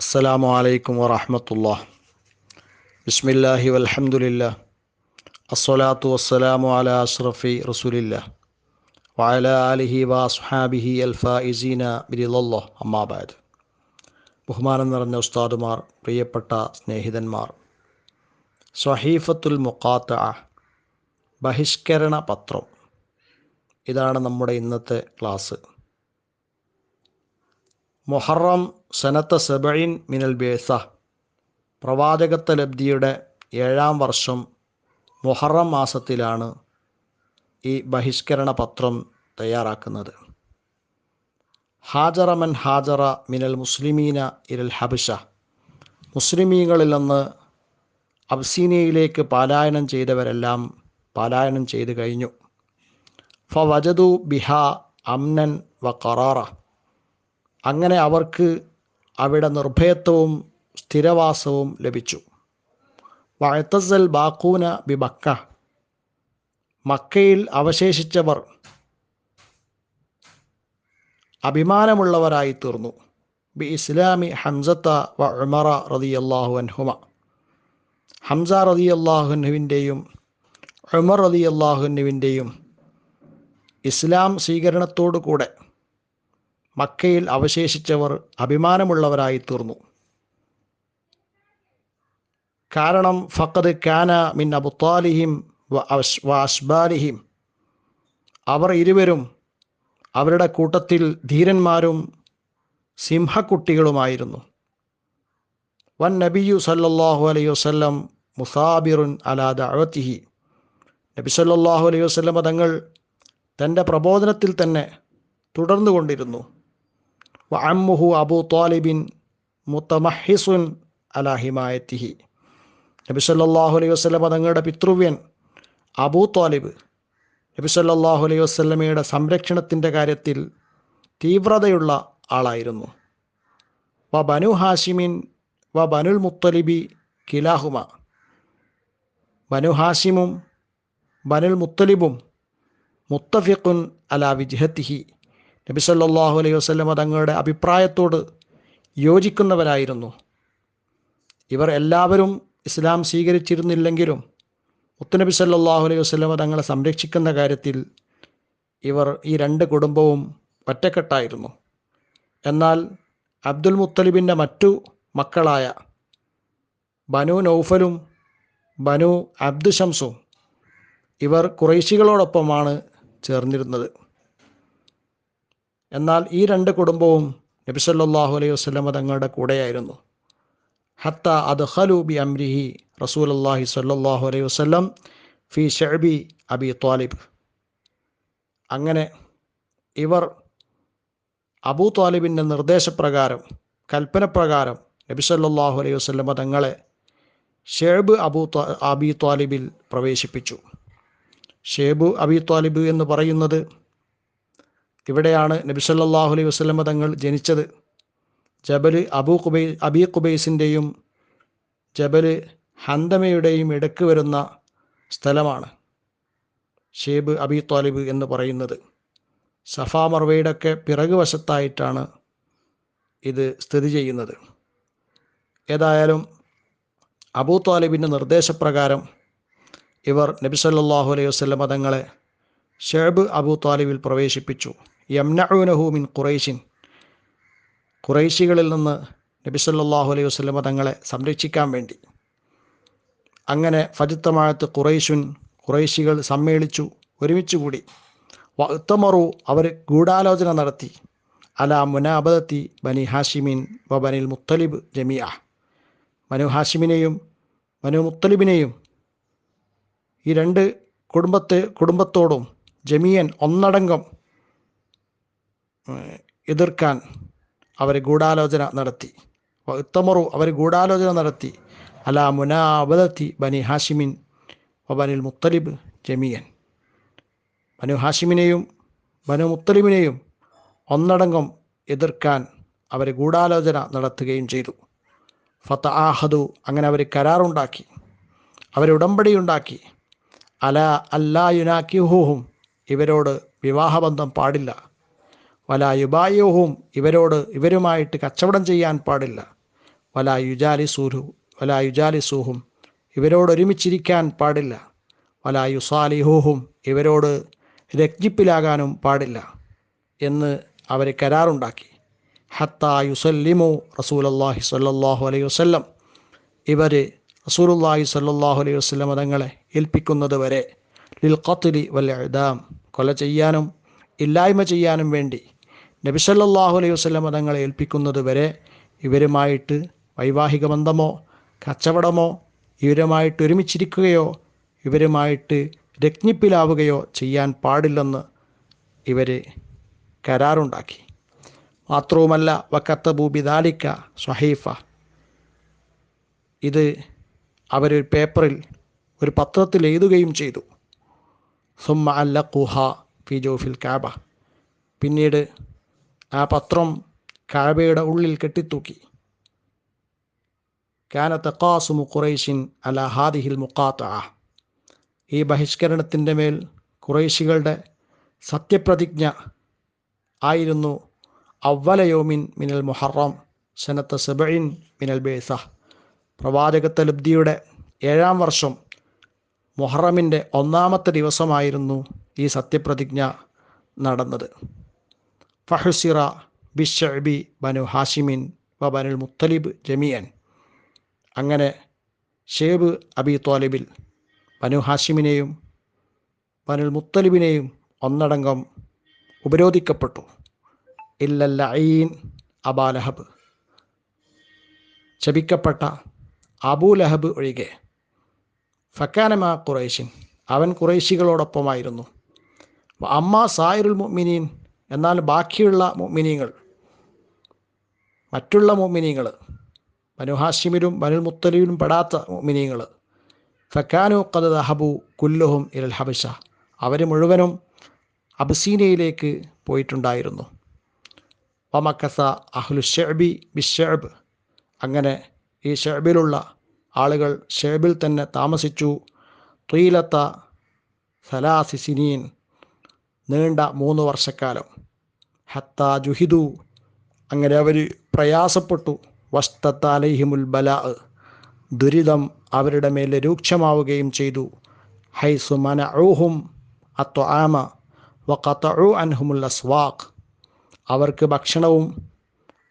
അസ്സലാമു അലൈക്കും വറഹമത്തുള്ള. ബിസ്മില്ലാഹി വൽഹമുല്ല അസ്വലാത്തു വസ്സലാമു അല അഷ്റഫി റസൂലില്ല വഅല ആലിഹി വസ്ഹാബിഹി അൽഫായിസീന ബിരിലല്ലോ അമ്മാബാദ് ബഹുമാനം നിറഞ്ഞ ഉസ്താദുമാർ പ്രിയപ്പെട്ട സ്നേഹിതന്മാർ. സഹീഫത്തുൽ മുഖാത്ത ബഹിഷ്കരണ പത്രം. ഇതാണ് നമ്മുടെ ഇന്നത്തെ ക്ലാസ്. മൊഹറം സനത്ത സെബൈൻ മിനൽ ബേസ. പ്രവാചകത്വ ലബ്ധിയുടെ ഏഴാം വർഷം മൊഹറം മാസത്തിലാണ് ഈ ബഹിഷ്കരണ പത്രം തയ്യാറാക്കുന്നത്. ഹാജറ മൻ ഹാജറ മിനൽ മുസ്ലിമീന ഇരൽ ഹബിഷ. മുസ്ലിമീങ്ങളിൽ നിന്ന് അബ്സീനയിലേക്ക് പാലായനം ചെയ്തവരെല്ലാം പാലായനം ചെയ്തു കഴിഞ്ഞു. ഫ വജദു ബിഹ അംനൻ വ കറാറ. അങ്ങനെ അവർക്ക് അവിടെ നിർഭയത്വവും സ്ഥിരവാസവും ലഭിച്ചു. വഴത്തസൽ ബാക്കൂന ബി ബക്ക മക്കയിൽ അവശേഷിച്ചവർ അഭിമാനമുള്ളവരായി തീർന്നു. ബി ഇസ്ലാമി ഹംസത്ത വ ഉമറ റതി അള്ളാഹു അൻഹുമ. ഹംസ റതി അള്ളാഹുനുവിന്റെയും ഉമർ റതി അള്ളാഹുനുവിന്റെയും ഇസ്ലാം സ്വീകരണത്തോടു കൂടെ മക്കയിൽ അവശേഷിച്ചവർ അഭിമാനമുള്ളവരായി തീർന്നു കാരണം ഫക്കത് കാന മിൻ അബുത്താലിഹിം വ അസ്ബാലിഹിം. അവർ ഇരുവരും അവരുടെ കൂട്ടത്തിൽ ധീരന്മാരും സിംഹക്കുട്ടികളുമായിരുന്നു. വൻ നബിയു സല്ലാഹു അലൈഹി വസ്ലം മുസാബിറുൻ അലാ ദഅവത്തിഹി. നബി സല്ലാഹു അലൈഹി വസല്ലം തങ്ങൾ തന്റെ പ്രബോധനത്തിൽ തന്നെ തുടർന്നു കൊണ്ടിരുന്നു വ അമ്മുഹു അബൂ താലിബിൻ മുത്തമഹിസുൻ അലാ ഹിമായത്തിഹി നബി സല്ലാഹു അലൈഹി വസ്ലമ തങ്ങളുടെ പിതൃവ്യൻ അബൂ താലിബ് നബി സല്ലാഹു അലൈഹി വസ്ലമയുടെ സംരക്ഷണത്തിന്റെ കാര്യത്തിൽ തീവ്രതയുള്ള ആളായിരുന്നു. വ ബനു ഹാഷിമിൻ വ ബനുൽ മുത്തലിബി കിലാഹുമ. ബനു ഹാഷിമും ബനുൽ മുത്തലിബും മുത്തഫിഖുൻ അലാ വിജ്ഹത്തിഹി. നബി സല്ലല്ലാഹു അലൈഹി വസ്ലമ തങ്ങളുടെ അഭിപ്രായത്തോട് യോജിക്കുന്നവരായിരുന്നു. ഇവർ എല്ലാവരും ഇസ്ലാം സ്വീകരിച്ചിരുന്നില്ലെങ്കിലും മുത്തുനബി സല്ലാഹു അലൈഹി വസ്ലമ തങ്ങളെ സംരക്ഷിക്കുന്ന കാര്യത്തിൽ ഇവർ ഈ രണ്ട് കുടുംബവും ഒറ്റക്കെട്ടായിരുന്നു. എന്നാൽ അബ്ദുൽ മുത്തലിബിന്റെ മറ്റു മക്കളായ ബനു നൗഫലും ബനു അബ്ദു ഷംസും ഇവർ കുറേശികളോടൊപ്പമാണ് ചേർന്നിരുന്നത്. എന്നാൽ ഈ രണ്ട് കുടുംബവും നബി സല്ലല്ലാഹു അലൈഹി വസല്ലമ തങ്ങളുടെ കൂടെയായിരുന്നു. ഹത്ത അത് ഹലൂബി അംരിഹി റസൂൽ അള്ളാഹി സല്ലാഹു അലൈഹി വസ്ലം ഫി ഷെബി അബി ത്വാലിബ്. അങ്ങനെ ഇവർ അബൂ ത്വാലിബിന്റെ നിർദ്ദേശപ്രകാരം കൽപ്പനപ്രകാരം നബി സല്ലല്ലാഹു അലൈഹി വസ്ലമ തങ്ങളെ ഷേബ് അബൂ അബി ത്വാലിബിൽ പ്രവേശിപ്പിച്ചു. ഷേബ് അബി ത്വാലിബ് എന്ന് പറയുന്നത് ഇവിടെയാണ് നബി സല്ലല്ലാഹു അലൈഹി വസല്ലമ തങ്ങൾ ജനിച്ചത്. ജബൽ അബൂ കുബൈ അബീ കുബൈസിന്റെയും ജബൽ ഹന്തമയുടെയും ഇടയ്ക്ക് വരുന്ന സ്ഥലമാണ് ഷേബ് അബി ത്വാലിബ് എന്ന് പറയുന്നത്. സഫാ മർവയുടെയൊക്കെ പിറകു വശത്തായിട്ടാണ് ഇത് സ്ഥിതി ചെയ്യുന്നത്. ഏതായാലും അബൂ ത്വാലിബിന്റെ നിർദ്ദേശപ്രകാരം ഇവർ നബി സല്ലല്ലാഹു അലൈഹി വസല്ലമ തങ്ങളെ ഷേബ് അബു താലിബിൽ പ്രവേശിപ്പിച്ചു. യംനഊനഹു ഖുറൈഷിൻ ഖുറൈശികളിൽ നിന്ന് നബി സല്ലല്ലാഹു അലൈഹി വസ്ലമ തങ്ങളെ സംരക്ഷിക്കാൻ വേണ്ടി. അങ്ങനെ ഫജിത്തമാഴത്ത് ഖുറൈശുൻ ഖുറൈശികൾ സമ്മേളിച്ചു ഒരുമിച്ച് കൂടി. വത്തമറു അവർ ഗൂഢാലോചന നടത്തി. അല മുനാബദത്തി ബനി ഹാഷിമിൻ വ ബനിൽ മുത്തലിബ് ജമിയ മനു ഹാഷിമിനെയും മനു മുത്തലിബിനെയും ഈ രണ്ട് കുടുംബത്തെ കുടുംബത്തോടും ജമിയൻ ഒന്നടങ്കം എതിർക്കാൻ അവർ ഗൂഢാലോചന നടത്തി. ഉത്തമറു അവർ ഗൂഢാലോചന നടത്തി. അല മുനാബദത്തി ബനി ഹാഷിമിൻ ബനിൽ മുത്തലിബ് ജമിയൻ. ബനു ഹാഷിമിനെയും ബനു മുത്തലിബിനെയും ഒന്നടങ്കം എതിർക്കാൻ അവർ ഗൂഢാലോചന നടത്തുകയും ചെയ്തു. ഫത്ത ആഹദു അങ്ങനെ അവർ കരാറുണ്ടാക്കി. അവർ ഉടമ്പടിയുണ്ടാക്കി അല അല്ലാ യുനാക്കിഹുഹും ഇവരോട് വിവാഹബന്ധം പാടില്ല. വല യുബായുഹും ഇവരോട് ഇവരുമായിട്ട് കച്ചവടം ചെയ്യാൻ പാടില്ല. വല യുജാലി സൂഹു വല യുജാലിസൂഹും ഇവരോട് ഒരുമിച്ചിരിക്കാൻ പാടില്ല. വല യുസാലിഹൂഹും ഇവരോട് രജ്ഞിപ്പിലാകാനും പാടില്ല എന്ന് അവർ കരാറുണ്ടാക്കി. ഹത്ത യുസല്ലിമു റസൂലല്ലാഹി സല്ലാഹു അലൈഹി വസല്ലം. ഇവർ റസൂലുല്ലാഹി സല്ലാഹു അലൈഹി വസ്ലം തങ്ങളെ ഏൽപ്പിക്കുന്നത് വരെ ലിൽ ഖത്ലി വൽ ഇദാം കൊല ചെയ്യാനും ഇല്ലായ്മ ചെയ്യാനും വേണ്ടി നബിസല്ലാഹു അലൈഹി വസ്ലം തങ്ങളെ ഏൽപ്പിക്കുന്നത് വരെ ഇവരുമായിട്ട് വൈവാഹിക ബന്ധമോ കച്ചവടമോ ഇവരുമായിട്ട് ഒരുമിച്ചിരിക്കുകയോ ഇവരുമായിട്ട് രജ്ഞിപ്പിലാവുകയോ ചെയ്യാൻ പാടില്ലെന്ന് ഇവർ കരാറുണ്ടാക്കി. മാത്രവുമല്ല വക്കത്ത വക്കത്തബു ദാലിക്ക സ്വഹീഫ. ഇത് അവർ പേപ്പറിൽ ഒരു പത്രത്തിൽ എഴുതുകയും ചെയ്തു. സുമ്മ അല്ല കുഹ ഫി ജോഫിൽ കാബ. പിന്നീട് ആ പത്രം കാബയുടെ ഉള്ളിൽ കെട്ടിത്തൂക്കി. കാന തക്കാസുമു ഖുറൈഷിൻ അല ഹാദിഹിൽ മുക്കാത്ത ഈ ബഹിഷ്കരണത്തിന്റെ മേൽ ഖുറൈശികളുടെ സത്യപ്രതിജ്ഞ ആയിരുന്നു അവലയോമിൻ മിനൽ മുഹറം സനത്ത് സെബയിൻ മിനൽ ബേസ. പ്രവാചകത്വ ലബ്ധിയുടെ ഏഴാം വർഷം മുഹറമിന്റെ ഒന്നാമത്തെ ദിവസമായിരുന്നു ഈ സത്യപ്രതിജ്ഞ നടന്നത്. ഫഹുസിറ ബിഷബി ബനു ഹാഷിമിൻ വ ബനുൽ മുത്തലിബ് ജമിയൻ അങ്ങനെ ഷേബ് അബി തോലിബിൽ ബനു ഹാഷിമിനെയും ബനുൽ മുത്തലിബിനെയും ഒന്നടങ്കം ഉപരോധിക്കപ്പെട്ടു. ഇല്ലല്ല ഐൻ അബാലഹബ് ശപിക്കപ്പെട്ട അബൂലഹബ് ഒഴികെ ഫക്കാനമ കുറേശിൻ അവൻ കുറേശികളോടൊപ്പമായിരുന്നു അമ്മ സായിറുൽ മുഅ്മിനീൻ എന്നാൽ ബാക്കിയുള്ള മുഅ്മിനീങ്ങൾ മറ്റുള്ള മുഅ്മിനീങ്ങൾ ബനുഹാഷിമിലും ബനുൽ മുത്തലിയിലും പെടാത്ത മുഅ്മിനീങ്ങൾ ഫക്കാനു ഖദ ദഹബു കുല്ലുഹും ഇലൽ ഹബശ. അവർ മുഴുവനും അബ്സീനയിലേക്ക് പോയിട്ടുണ്ടായിരുന്നു. വമക്കസ അഹ്ലു ഷെബി ബിഷെബ് അങ്ങനെ ഈ ഷെബിലുള്ള ആളുകൾ ഷേബിൽ തന്നെ താമസിച്ചു. ത്വീലത്ത സലാസിസിനീൻ നീണ്ട മൂന്ന് വർഷക്കാലം. ഹത്ത ജുഹിദു. അങ്ങനെ അവർ പ്രയാസപ്പെട്ടു. വസ്തത്ത അലൈഹിമുൽ ബല. ദുരിതം അവരുടെ മേൽ രൂക്ഷമാവുകയും ചെയ്തു. ഹൈസു മന ഊഹും അത്വ ആമ വക്കത്തഴു അൻഹുമുൽ അസ്വാഖ്. അവർക്ക് ഭക്ഷണവും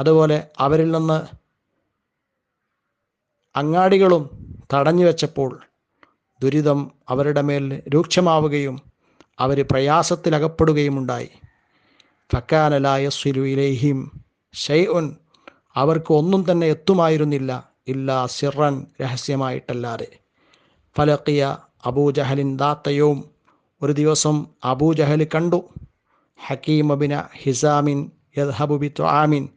അതുപോലെ അവരിൽ നിന്ന് അങ്ങാടികളും തടഞ്ഞു വെച്ചപ്പോൾ ദുരിതം അവരുടെ മേൽ രൂക്ഷമാവുകയും അവർ പ്രയാസത്തിലകപ്പെടുകയുമുണ്ടായി. ഫക്കാനലായ സുലുയിലേഹിം ഷെയ്ഉൻ അവർക്ക് ഒന്നും തന്നെ എത്തുമായിരുന്നില്ല ഇല്ല സിറൻ രഹസ്യമായിട്ടല്ലാതെ. ഫലക്കിയ അബൂജഹലിൻ ദാത്തയവും ഒരു ദിവസം അബൂജഹൽ കണ്ടു. ഹക്കീമബിന ഹിസാമിൻ യദ്ഹബുബി ത്വാമിൻ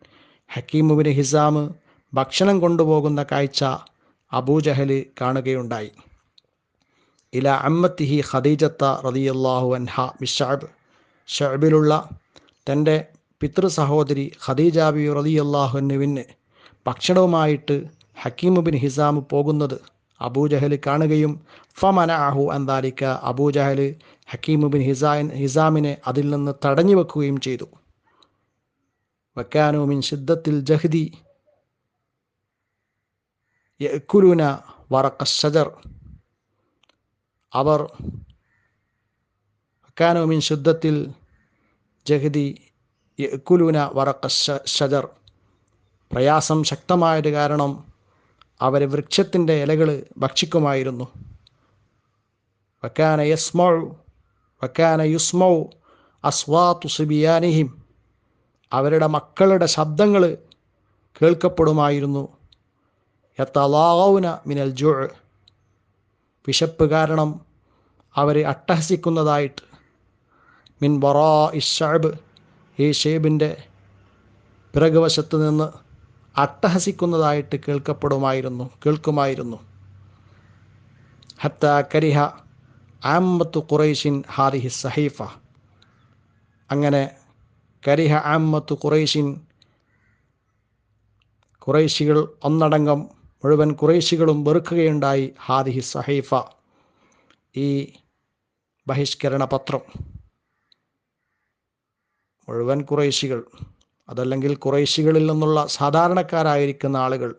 ഹക്കീമുബിന് ഹിസാം ഭക്ഷണം കൊണ്ടുപോകുന്ന കാഴ്ച അബൂജഹൽ കാണുകയുണ്ടായി. ഇല അമ്മത്തിഹി ഖദീജത്ത റതിയല്ലാഹു അൻഹ മിഷാബ് ഷഅബിലുള്ള തന്റെ പിതൃ സഹോദരി ഖദീജ ബി റതിയല്ലാഹുനുവിന് ഭക്ഷണവുമായിട്ട് ഹക്കീമുബിൻ ഹിസാം പോകുന്നത് അബൂജഹൽ കാണുകയും ഫമനാഹു അന്താലിക്ക അബൂജഹൽ ഹക്കീമുബിൻ ഹിസാൻ ഹിസാമിനെ അതിൽ നിന്ന് തടഞ്ഞു വെക്കുകയും ചെയ്തു. വക്കാനു മിൻ ശിദ്ദത്തിൽ ജഹ്ദി യക്കുലുന വറക്ക സദർ. അവർ അക്കാനോമിൻ ശുദ്ധത്തിൽ ജഹദി യക്കുലുന വറക്ക സദർ. പ്രയാസം ശക്തമായത് കാരണം അവർ വൃക്ഷത്തിന്റെ ഇലകൾ ഭക്ഷിക്കുമായിരുന്നു. വക്കാന യസ്മൗ വക്കാന യുസ്മൗ അസ്വാത്തു സുബിയാനിഹിം. അവരുടെ മക്കളുടെ ശബ്ദങ്ങൾ കേൾക്കപ്പെടുമായിരുന്നു. യത്തലാവുന മിനൽ ജു വിശപ്പ് കാരണം അവർ അട്ടഹസിക്കുന്നതായിട്ട്. മിൻ ബറാ ഇഷാബ് ഈ ഷേബിന്റെ പിറകുവശത്ത് നിന്ന് അട്ടഹസിക്കുന്നതായിട്ട് കേൾക്കപ്പെടുമായിരുന്നു കേൾക്കുമായിരുന്നു. ഹത്ത കരിഹ ആമ്മത്ത് ഖുറൈഷിൻ ഹാരിഹി സഹീഫ. അങ്ങനെ കരിഹ ആമ്മത്ത് ഖുറൈഷിൻ ഖുറൈശികൾ ഒന്നടങ്കം മുഴുവൻ കുറേശികളും വെറുക്കുകയുണ്ടായി ഹാദിഹി സഹൈഫ. ഈ ബഹിഷ്കരണ പത്രം. മുഴുവൻ കുറേശികൾ. അതല്ലെങ്കിൽ കുറേശികളിൽ നിന്നുള്ള സാധാരണക്കാരായിരിക്കുന്ന ആളുകൾ.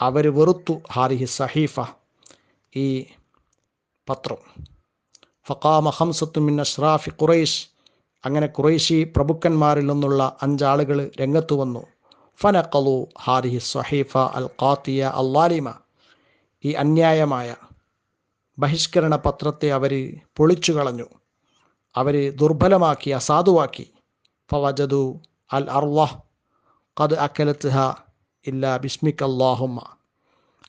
അവർ വെറുത്തു ഹാദിഹി സഹീഫ ഈ പത്രം. ഫക്കാമ ഹംസത്തു മിൻ ഖുറൈഷ് അങ്ങനെ കുറേശി പ്രഭുക്കന്മാരിൽ നിന്നുള്ള അഞ്ചാളുകൾ രംഗത്ത് വന്നു. ഫനഖലു ഹാരിഹി സഹീഫ അൽ കാത്തിയ അല്ലാലിമ ഈ അന്യായമായ ബഹിഷ്കരണ പത്രത്തെ അവർ പൊളിച്ചു കളഞ്ഞു. അവർ ദുർബലമാക്കി അസാധുവാക്കി. ഫവജദു അൽ അർവാഹ് കത് അക്കലത്ത് ഇല്ല ബിസ്മിക് അള്ളാഹുമ്മ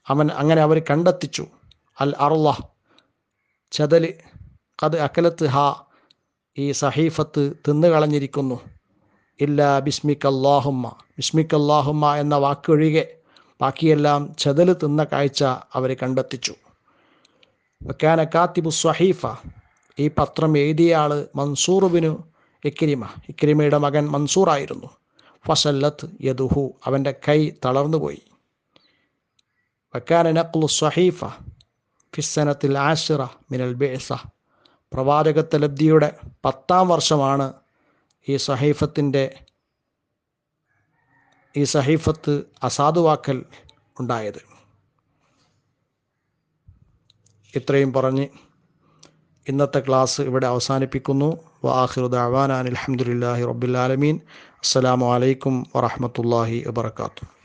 അവൻ അങ്ങനെ അവർ കണ്ടെത്തിച്ചു. അൽ അർവാഹ് ചതൽ കത് അക്കലത്ത് ഹ ഈ സഹീഫത്ത് തിന്നുകളഞ്ഞിരിക്കുന്നു. ഇല്ല ബിസ്മിക് അള്ളാഹുമ്മ ബിസ്മിക് അള്ളാഹുമ്മ എന്ന വാക്കൊഴികെ ബാക്കിയെല്ലാം ചതൽ തിന്ന കാഴ്ച അവർ കണ്ടെത്തിച്ചു. വക്കാന കാത്തിബു സ്വഹീഫ. ഈ പത്രം എഴുതിയ ആൾ മൻസൂറുബിനു ഇക്രിമ. ഇക്രിമയുടെ മകൻ മൻസൂറായിരുന്നു ഫസല്ലത്ത് യദുഹു. അവന്റെ കൈ തളർന്നുപോയി വക്കാന നഖ്ലു സ്വഹീഫ. ഫിസ്സനത്തിൽ ആഷിറ മിനൽ ബേസ പ്രവാചകത്തലബ്ദിയുടെ പത്താം വർഷമാണ് ഈ സഹീഫത്തിന്റെ ഈ സഹീഫത്ത് അസാധുവാക്കൽ ഉണ്ടായത്. ഇത്രയും പറഞ്ഞ് ഇന്നത്തെ ക്ലാസ് ഇവിടെ അവസാനിപ്പിക്കുന്നു. വാഹിറു അലഹമുല്ലാഹി ആലമീൻ. അസ്സലാമു അലൈക്കും വറഹ്മത്തുള്ളാഹി വബറകാതുഹു.